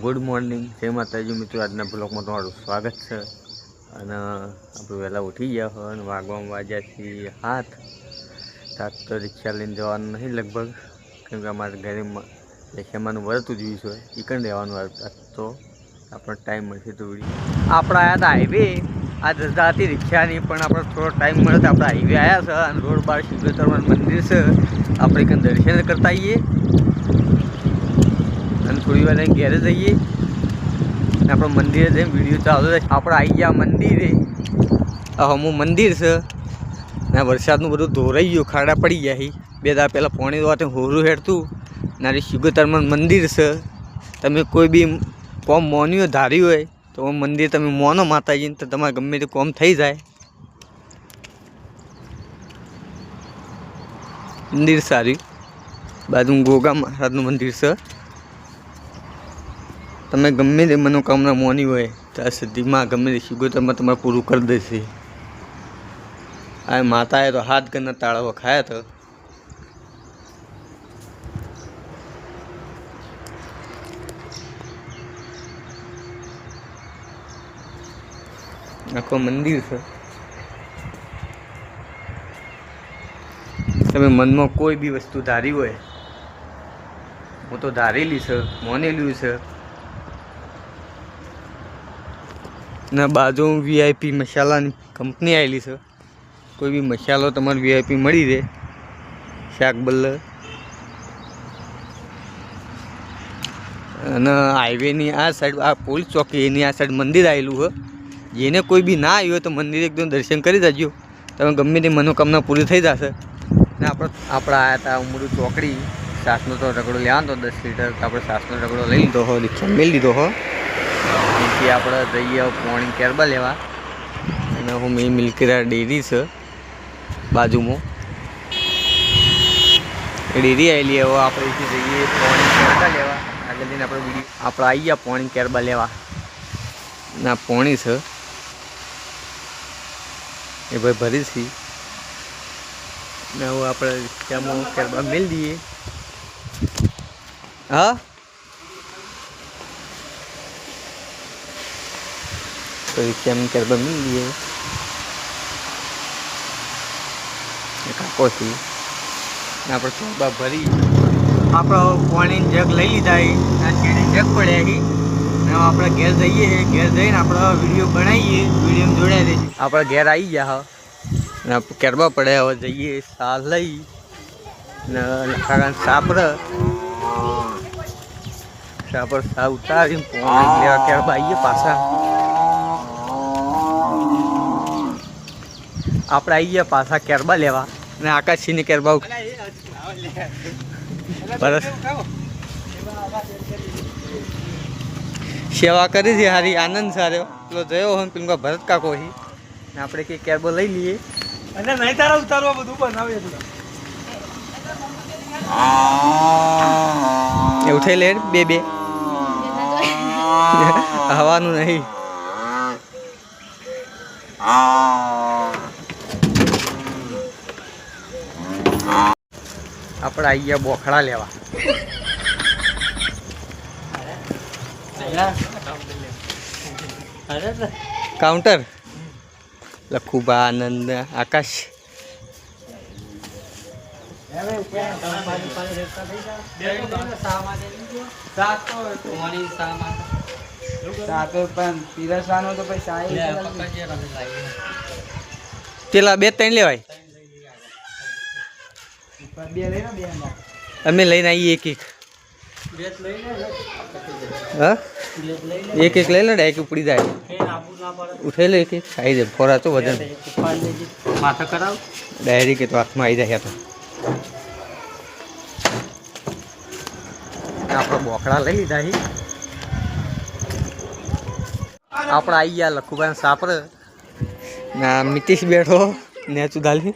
Good morning જય માતાજી મિત્રો. આજના બ્લોગમાં તમારું સ્વાગત છે. અને આપણે વહેલા ઉઠી ગયા હોય અને વાગવામાં વાગ્યા છીએ હાથ સાત તો રિક્ષા લઈને જવાનું નહીં લગભગ. કેમ કે અમારે ઘરે રિક્ષામાંનું વ્રત ઉજવ્યું છે એ કંઈ રહેવાનું તો આપણને ટાઈમ મળશે તો આપણે આવ્યા હતા હાઈવે આ રજા હતી રિક્ષાની, પણ આપણે થોડો ટાઈમ મળે તો આપણે હાઈવે આવ્યા છે અને રોડ બાર સિદ્ધેશ્વરનું મંદિર છે. આપણે કંઈ દર્શન કરતા આવીએ અને થોડી વાર ઘેરે જઈએ. આપણે મંદિરે જઈને વીડિયો ચાલુ રહે આપણે આવી ગયા મંદિરે. હમું મંદિર છે. ને વરસાદનું બધું ધોરાઈ ગયું, ખાડા પડી ગયા છે. બે દાડા પહેલાં પોણી વાતે હોરું હેડતું નારી શુગતરમાં મંદિર છે. તમે કોઈ બી કોમ મોન્યું ધાર્યું હોય, તો મંદિર તમે મોનો માતાજીને તો તમારે ગમે તે કોમ થઈ જાય. મંદિર સારું. બાજુ ગોગા મહારાજનું મંદિર છે. તમે ગમે તે મનોકામના મોની હોય ત્યાં સુધીમાં ગમે તે શિગોતરમાં તમારે પૂરું કરી દેશે. આ માતાએ તો હાથ ગરના તાળાઓ ખાયા તો. આખો મંદિર છે. તમે મનમાં કોઈ બી વસ્તુ ધારી હોય, હું તો ધારેલી છે, મોનેલું છે. ને, બાજુ વીઆઈપી મસાલાની કંપની આવેલી છે. કોઈ બી મસાલો તમારે વીઆઈપી મળી રહે. શાક બલ્લ અને હાઈવેની આ સાઈડ, આ પોલીસ ચોકી, એની આ સાઈડ મંદિર આવેલું હોય જેને કોઈ બી ના આવ્યું હોય તો મંદિર એકદમ દર્શન કરી દેજો. તમે ગમે તે મનોકામના પૂરી થઈ જશે. ને આપણે આપણે આવ્યા હતા ઉમરું ચોકડી. સાસનો તો રગડો લેવાનો હતો દસ લીટર આપણે સાસનો રગડો લઈ લીધો હો રિક્ષા મેળ લીધો હો. અહીંથી આપણે જઈએ પોણી કેરબા લેવા. અને હું મેં મિલ્કીરા ડેરી છે, બાજુમાં. ડેરી આવેલી હવે આપણે અહીંથી જઈએ પોણી કેરબા લેવા. આગળ જઈને આપણે આપણે આવી ગયા પોણી કેરબા લેવા. ના પોણી છે. એ ભાઈ ભરી છે. ને હવે આપણે ત્યાં કેરબા મેળ દઈએ. હા? તો રિક્ષામાં કેરબા મેળ દઈએ એ કાકો છે ને આપણે કેરબા ભરી આપણે પાણીની જગ લઈ લીધા એ આ ચેડી જગ પડે છે ને હવે આપણે ઘેર જઈએ ઘેર જઈને આપણે વીડિયો બનાવીએ વીડિયો જોડાઈ દઈએ આપણે ઘેર આવી ગયા હા ને આપણે કેરબા પડે હવે જઈએ સા લઈ ને સાપર સાપર સા ઉતારીને કેરબા આવીએ પાછા આપણે આવી ગયા પાછા કેરબા લેવા અને આકાશસિંહની કેરબા બરસ સેવા કરી છે હારી આનંદ સારો પેલો જયો હોય પેલું ભરત કાકો છે ને આપણે કંઈ કેરબો લઈ લઈએ. અને નહીં તારા ઉતારવા બધું બનાવીએ એવું થઈ લે બે બે. હવાનું નહીં આપણે આવી ગયા બોખડા લેવા. કાઉન્ટર લખુબા આનંદ આકાશ. સાતો પણ પીરસવાનો તો પછી પેલા બે ત્રણ લેવાય. અમે લઈને આવીએ એક એક. હા? એક એક લઈ લે ને એક ઉપડી જાય. ઉઠાઈ લો એક એક. આવી જાય ફોરા તો વજન. માથા કરાવ. ડાયરી કે તો હાથમાં આવી જાય તો આપણે બોકડા લઈ લીધા છે આપણે આવી ગયા લખુભાઈ સાપર. ના મિતિશ બેઠો ને ચુદાલી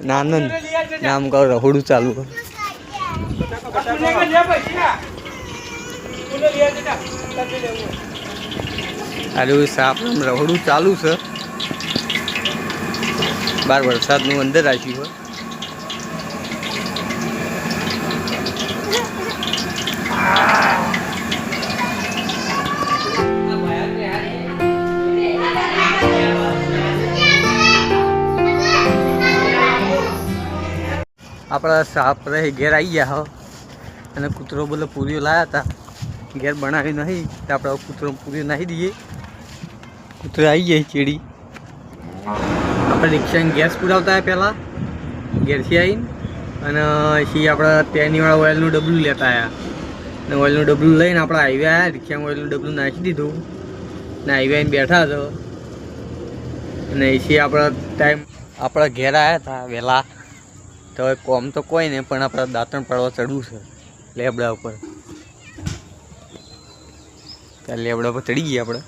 ના આનંદ નામ કહો રહોડું ચાલુ અરે સાપ રહોડું ચાલુ છે. બાર વરસાદનું અંદર રાખ્યું હોય. આપણા આપણે ઘેર આવી ગયા હો. અને કૂતરો બોલે પૂરીઓ લાવ્યા હતા ઘેર બનાવી નહીં, તો આપણે કૂતરો પૂરીઓ નાખી દઈએ. કૂતરો આવી જાય ચેડી. આપણે રિક્ષાને ગેસ પુરાવતા હતા પહેલાં. ઘેરથી આવીને અને પછી આપણા તેનીવાળા ઓઇલનું ડબલું લેતા આવ્યા અને ઓઇલનું ડબલું લઈને આપણે હાઈવે આવ્યા રિક્ષામાં ઓઇલનું ડબલું નાખી દીધું. ને હાઈવે આવીને બેઠા હતો અને પછી આપણા ટાઈમ આપણા ઘેર આવ્યા હતા વહેલા. તો હવે કોમ તો કોઈ નહીં, પણ આપણે દાંતણ પાડવા ચડવું છે, લેબડા ઉપર. ત્યાં લેબડા ઉપર ચડી ગયા આપણે.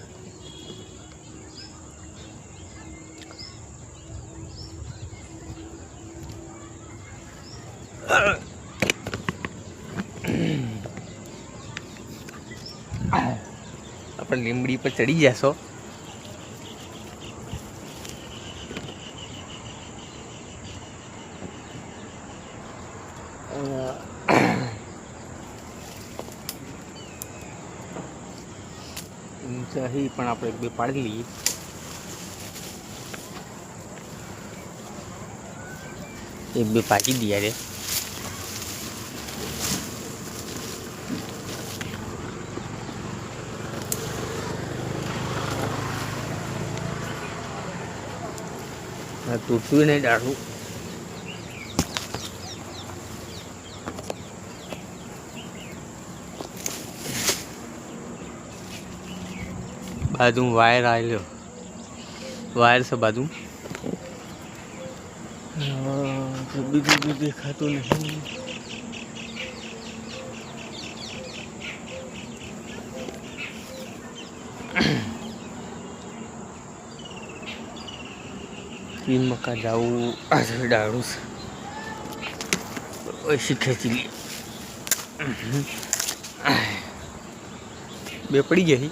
આપણે લીમડી પર ચડી જશો સહી પણ આપણે એક બે પાડી લઈએ. એક બે પાકી દઈએ રે. આ તૂટતું નહીં ડાળું બાજુ વાયર આવેલો. વાયર છે બાજુ બીજું બીજું દેખાતું નહીં મકા જાવું આજે ડાળું છે. ઓછી ખેંચી લી બે પડી ગઈ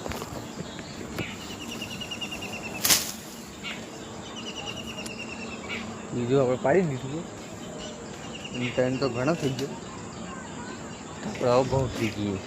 બીજું આપણે પાડી દીધું છે. ટાઈમ તો ઘણો થઈ ગયો. હવે બહુ થઈ ગઈ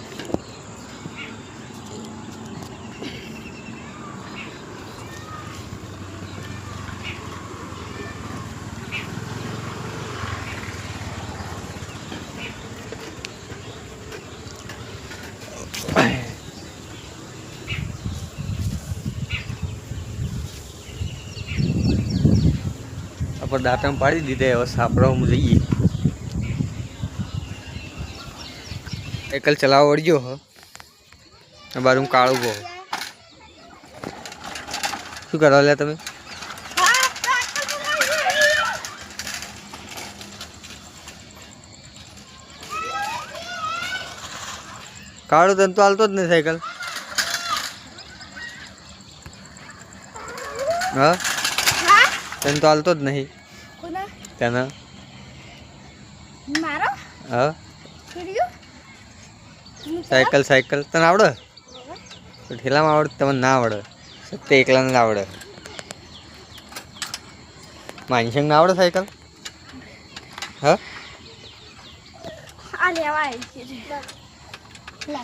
આપણે દાંતણ પાડી દીધા હવે સાપડામાં જઈએ. સાયકલ ચલાવવા વળજો હ. બારું કાળું કહો શું કરવા લ્યા તમે? કાળું તન તો હાલતો જ નહીં સાયકલ. હા? તન તો હાલતો જ નહીં. કોના તને મારો હા વિડિયો સાયકલ સાયકલ તને આવડે તો ઠેલામાં આવડે તમને ના આવડે સત્ય એકલાને ના આવડે માનસિંગ ના આવડે સાયકલ હા આ લેવા આવી છે લે